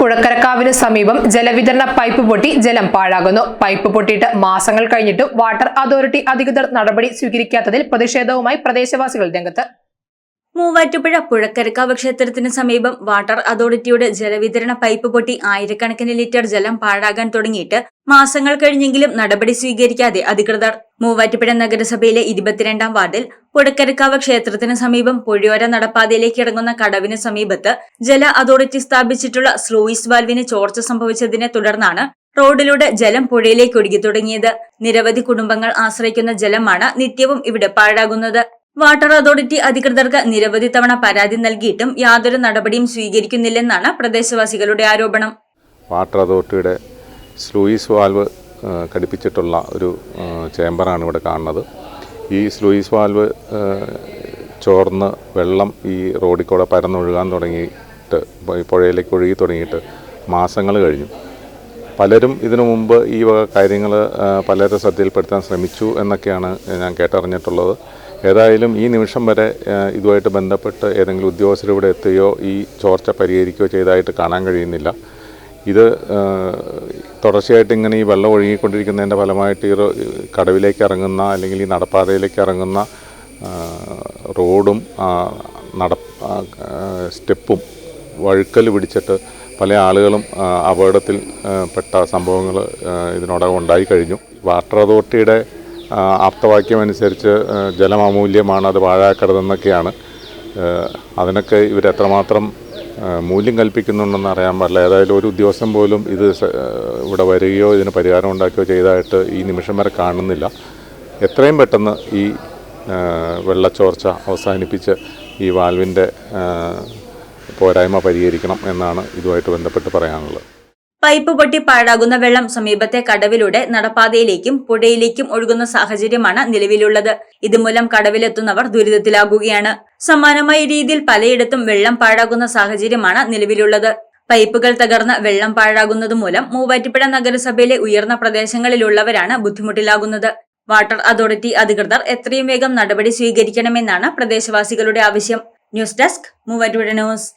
പുഴക്കരക്കാവിന് സമീപം ജലവിതരണ പൈപ്പ് പൊട്ടി ജലം പാഴാകുന്നു. പൈപ്പ് പൊട്ടിയിട്ട് മാസങ്ങൾ കഴിഞ്ഞിട്ടും വാട്ടർ അതോറിറ്റി അധികൃതർ നടപടി സ്വീകരിക്കാത്തതിൽ പ്രതിഷേധവുമായി പ്രദേശവാസികൾ രംഗത്ത്. മൂവാറ്റുപുഴ പുഴക്കരക്കാവ് ക്ഷേത്രത്തിന് സമീപം വാട്ടർ അതോറിറ്റിയുടെ ജലവിതരണ പൈപ്പ് പൊട്ടി ആയിരക്കണക്കിന് ലിറ്റർ ജലം പാഴാകാൻ തുടങ്ങിയിട്ട് മാസങ്ങൾ കഴിഞ്ഞെങ്കിലും നടപടി സ്വീകരിക്കാതെ അധികൃതർ മൂവാറ്റുപുഴ നഗരസഭയിലെ ഇരുപത്തിരണ്ടാം വാർഡിൽ പുഴക്കരക്കാവ് ക്ഷേത്രത്തിന് സമീപം പുഴയോര നടപ്പാതയിലേക്ക് ഇറങ്ങുന്ന കടവിന് സമീപത്ത് ജല അതോറിറ്റി സ്ഥാപിച്ചിട്ടുള്ള സ്ലൂയിസ് വാൽവിന് ചോർച്ച സംഭവിച്ചതിനെ തുടർന്നാണ് റോഡിലൂടെ ജലം പുഴയിലേക്ക് ഒഴുകി തുടങ്ങിയത്. നിരവധി കുടുംബങ്ങൾ ആശ്രയിക്കുന്ന ജലമാണ് നിത്യവും ഇവിടെ പാഴാകുന്നത്. വാട്ടർ അതോറിറ്റി അധികൃതർക്ക് നിരവധി തവണ പരാതി നൽകിയിട്ടും യാതൊരു നടപടിയും സ്വീകരിക്കുന്നില്ലെന്നാണ് പ്രദേശവാസികളുടെ ആരോപണം. വാട്ടർ അതോറിറ്റിയുടെ സ്ലൂയിസ് വാൽവ് ഘടിപ്പിച്ചിട്ടുള്ള ഒരു ചേംബറാണ് ഇവിടെ കാണുന്നത്. ഈ സ്ലൂയിസ് വാൽവ് ചോർന്ന് വെള്ളം ഈ റോഡിൽ കൂടെ പരന്നൊഴുകാൻ തുടങ്ങിയിട്ട് പുഴയിലേക്ക് ഒഴുകി തുടങ്ങിയിട്ട് മാസങ്ങൾ കഴിഞ്ഞു. പലരും ഇതിനു മുമ്പ് ഈ വക കാര്യങ്ങൾ പലരുടെ ശ്രദ്ധയിൽപ്പെടുത്താൻ ശ്രമിച്ചു എന്നൊക്കെയാണ് ഞാൻ കേട്ടറിഞ്ഞിട്ടുള്ളത്. ഏതായാലും ഈ നിമിഷം വരെ ഇതുമായിട്ട് ബന്ധപ്പെട്ട് ഏതെങ്കിലും ഉദ്യോഗസ്ഥർ ഇവിടെ എത്തുകയോ ഈ ചോർച്ച പരിഹരിക്കുകയോ ചെയ്തതായിട്ട് കാണാൻ കഴിയുന്നില്ല. ഇത് തുടർച്ചയായിട്ട് ഇങ്ങനെ ഈ വെള്ളം ഒഴുകിക്കൊണ്ടിരിക്കുന്നതിന്റെ ഫലമായിട്ട് ഈ കടവിലേക്ക് ഇറങ്ങുന്ന അല്ലെങ്കിൽ ഈ നടപ്പാതയിലേക്ക് ഇറങ്ങുന്ന റോഡും നട സ്റ്റെപ്പും വഴുക്കൽ പിടിച്ചിട്ട് പല ആളുകളും അപകടത്തിൽ പെട്ട സംഭവങ്ങൾ ഇതിനോടകം ഉണ്ടായി കഴിഞ്ഞു. വാട്ടർ അതോറിറ്റിയുടെ ആ, ആപ്തവാക്യം അനുസരിച്ച് ജലം അമൂല്യമാണ് അത് പാഴാക്കരുതെന്നൊക്കെയാണ് അതിനൊക്കെ ഇവരെത്രമാത്രം മൂല്യം കൽപ്പിക്കുന്നുണ്ടെന്ന് അറിയാൻ പാടില്ല. ഏതായാലും ഒരു ഉദ്യോഗസ്ഥൻ പോലും ഇത് ഇവിടെ വരികയോ ഇതിന് പരിഹാരം ഉണ്ടാക്കുകയോ ചെയ്തതായിട്ട് ഈ നിമിഷം വരെ കാണുന്നില്ല. എത്രയും പെട്ടെന്ന് ഈ വെള്ളച്ചോർച്ച അവസാനിപ്പിച്ച് ഈ വാൽവിന്റെ പോരായ്മ പരിഹരിക്കണം എന്നാണ് ഇതുമായിട്ട് ബന്ധപ്പെട്ട് പറയാനുള്ളത്. പൈപ്പ് പൊട്ടി പാഴാകുന്ന വെള്ളം സമീപത്തെ കടവിലൂടെ നടപ്പാതയിലേക്കും പുഴയിലേക്കും ഒഴുകുന്ന സാഹചര്യമാണ് നിലവിലുള്ളത്. ഇതുമൂലം കടവിലെത്തുന്നവർ ദുരിതത്തിലാകുകയാണ്. സമാനമായ രീതിയിൽ പലയിടത്തും വെള്ളം പാഴാകുന്ന സാഹചര്യമാണ് നിലവിലുള്ളത്. പൈപ്പുകൾ തകർന്ന് വെള്ളം പാഴാകുന്നത് മൂലം മൂവാറ്റുപുഴ നഗരസഭയിലെ ഉയർന്ന പ്രദേശങ്ങളിലുള്ളവരാണ് ബുദ്ധിമുട്ടിലാകുന്നത്. വാട്ടർ അതോറിറ്റി അധികൃതർ എത്രയും വേഗം നടപടി സ്വീകരിക്കണമെന്നാണ് പ്രദേശവാസികളുടെ ആവശ്യം. News desk Muvattupuzha news.